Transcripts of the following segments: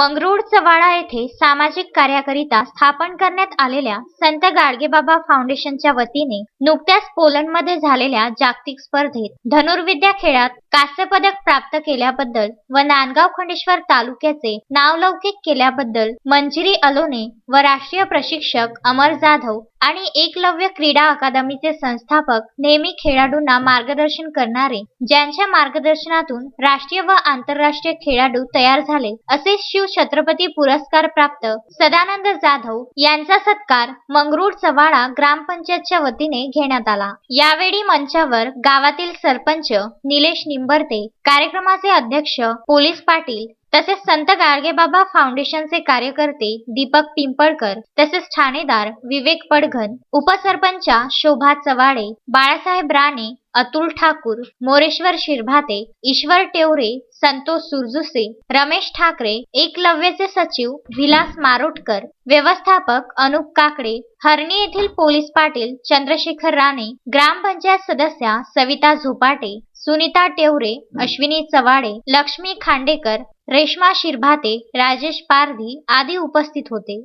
मंगरुळ चव्हाळा येथे सामाजिक कार्याकरिता स्थापन करण्यात आलेल्या संत गाडगेबाबा फाउंडेशनच्या वतीने नुकत्याच पोलंडमध्ये झालेल्या जागतिक स्पर्धेत धनुर्विद्या खेळात कांस्य पदक प्राप्त केल्याबद्दल व नांदगाव खंडेश्वर तालुक्याचे नावलौकिक केल्याबद्दल मंजिरी अलोने व राष्ट्रीय प्रशिक्षक अमर जाधव आणि एकलव्य क्रीडा अकादमीचे संस्थापक नेहमी खेळाडूंना मार्गदर्शन करणारे ज्यांच्या मार्गदर्शनातून राष्ट्रीय व आंतरराष्ट्रीय खेळाडू तयार झाले असे शिव छत्रपती पुरस्कार प्राप्त. सदानंद जाधव यांचा सत्कार मंगरूळ चव्हाळा ग्रामपंचायतच्या वतीने घेण्यात आला. यावेळी मंचावर गावातील सरपंच निलेश निंबर्ते कार्यक्रमाचे अध्यक्ष पोलीस पाटील तसेच संत गाडगेबाबा फाउंडेशनचे कार्यकर्ते दीपक पिंपळकर तसेच ठाणेदार विवेक पडघन उपसरपंचा शोभा चवाडे बाळासाहेब राणे अतुल ठाकूर मोरेश्वर शिरभाते ईश्वर टेवरे संतोष सुरजुसे रमेश ठाकरे एकलव्यचे सचिव विलास मारोटकर व्यवस्थापक अनुप काकडे हरणी येथील पोलीस पाटील चंद्रशेखर राणे ग्रामपंचायत सदस्या सविता झोपाटे सुनीता टेवरे अश्विनी चवाडे लक्ष्मी खांडेकर रेश्मा शिरभाते राजेश पारधी आदी उपस्थित होते.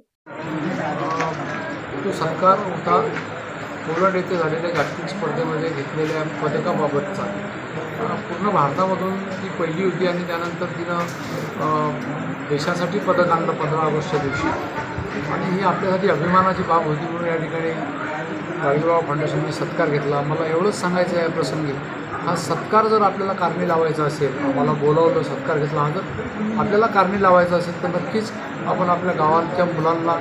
तो सरकार होता. पोलंड येथे झालेल्या जागतिक स्पर्धेमध्ये घेतलेल्या पदकाबाबतचा पूर्ण भारतामधून ती पहिली होती आणि त्यानंतर तिनं देशासाठी पदक आणलं पंधरा ऑगस्टच्या दिवशी. आणि ही आपल्यासाठी अभिमानाची बाब होती म्हणून या ठिकाणी राजीवराव फाउंडेशनने सत्कार घेतला. मला एवढंच सांगायचं आहे या प्रसंगी हा सत्कार जर आपल्याला कारणी लावायचा असेल मला बोलावलं सत्कार घेतला हा जर आपल्याला कारणी लावायचा असेल तर नक्कीच आपण आपल्या गावांच्या मुलांना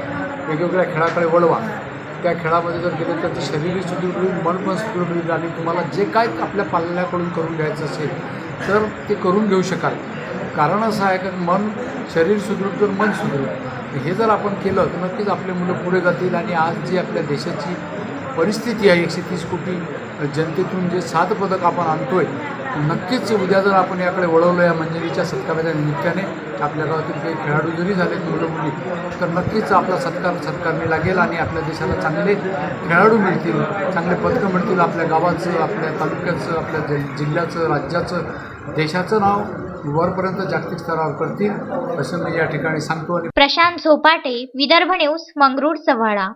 वेगवेगळ्या खेळाकडे वळवा. त्या खेळामध्ये जर गेले तर ते शरीरही सुदृढ होईल मन पण सुदृढ होईल आणि तुम्हाला जे काय आपल्या पाल्याकडून करून घ्यायचं असेल तर ते करून घेऊ शकाल. कारण असं आहे की मन शरीर सुदृढ तर मन सुदृढ. हे जर आपण केलं तर नक्कीच आपले मुलं पुढे जातील आणि आज जी आपल्या देशाची परिस्थिती आहे एकशे तीस कोटी जनतेतून जे सात पदक आपण आणतोय नक्कीच उद्या जर आपण याकडे वळवलं म्हणजे या मंजिरीच्या सत्काराच्या निमित्ताने आपल्या गावातील काही खेळाडू जरी झाले मुलं मुली तर नक्कीच आपला सत्कार सत्कारने लागेल आणि आपल्या देशाला चांगले खेळाडू मिळतील चांगले पदकं मिळतील आपल्या गावाचं आपल्या तालुक्याचं आपल्या जि जिल्ह्याचं राज्याचं देशाचं नाव वरपर्यंत जागतिक स्तरावर करतील असं मी या ठिकाणी सांगतो प्रशांत झोपाटे विदर्भ न्यूज मंगरुळ चव्हाळा